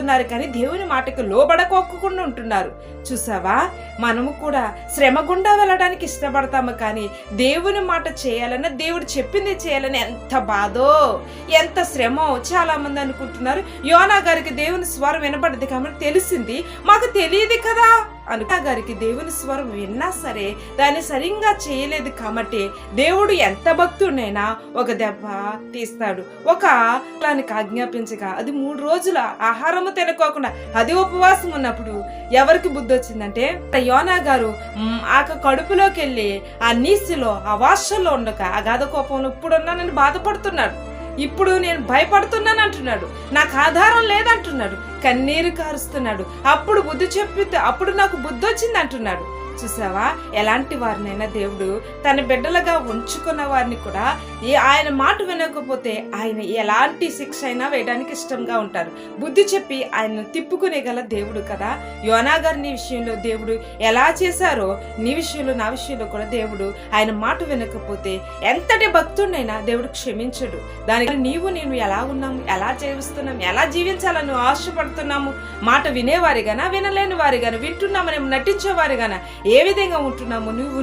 లోబడుతున్నారు కానీ దేవుని మాటకు లోబడకోకుండా ఉంటున్నారు. చూసావా? మనము కూడా శ్రమ గుండా వెళ్ళడానికి ఇష్టపడతాము కానీ దేవుని మాట చేయాలన్న దేవుడు చెప్పింది చేయాలని ఎంత బాధో ఎంత శ్రమో చాలా మంది అనుకుంటున్నారు. యోనా గారికి దేవుని స్వరం వినపడదు కాబట్టి తెలిసింది. మాకు తెలియదు కదా. అనుకా గారికి దేవుని స్వరం విన్నా సరే దాన్ని సరిగ్గా చేయలేదు కాబట్టి దేవుడు ఎంత భక్తుడైనా ఒక దెబ్బ తీస్తాడు. ఒక దానికి ఆజ్ఞాపించగా అది మూడు రోజుల ఆహారము తినకోకుండా అది ఉపవాసం ఉన్నప్పుడు ఎవరికి బుద్ధి వచ్చిందంటే యోనా గారు ఆ కడుపులోకి వెళ్ళి ఆ నీసిలో ఆ వాషల్లో ఉండక అగాధ గాధ కోపంలో ఇప్పుడున్నానని బాధపడుతున్నాడు. ఇప్పుడు నేను భయపడుతున్నాను అంటున్నాడు నాకు ఆధారం లేదంటున్నాడు. కన్నీరు కారుస్తున్నాడు. అప్పుడు బుద్ధి చెప్పితే అప్పుడు నాకు బుద్ధి వచ్చింది అంటున్నాడు చూసావా? ఎలాంటి వారినైనా దేవుడు తన బిడ్డలుగా ఉంచుకున్న వారిని కూడా ఆయన మాట వినకపోతే ఆయన ఎలాంటి శిక్ష అయినా వేయడానికి ఇష్టంగా ఉంటారు. బుద్ధి చెప్పి ఆయన తిప్పుకునే గల దేవుడు కదా. యోనా గారిని విషయంలో దేవుడు ఎలా చేశారో నీ విషయంలో నా విషయంలో కూడా దేవుడు ఆయన మాట వినకపోతే ఎంతటి భక్తుడినైనా దేవుడు క్షమించడు. దానికి నీవు నేను ఎలా ఉన్నాము ఎలా జీవిస్తున్నాం ఎలా జీవించాలని ఆశపడుతున్నాము? మాట వినేవారిగానా వినలేని వారిగానా వింటున్నామని నటించేవారిగానా? ఏ విధంగా ఉంటున్నాము నువ్వు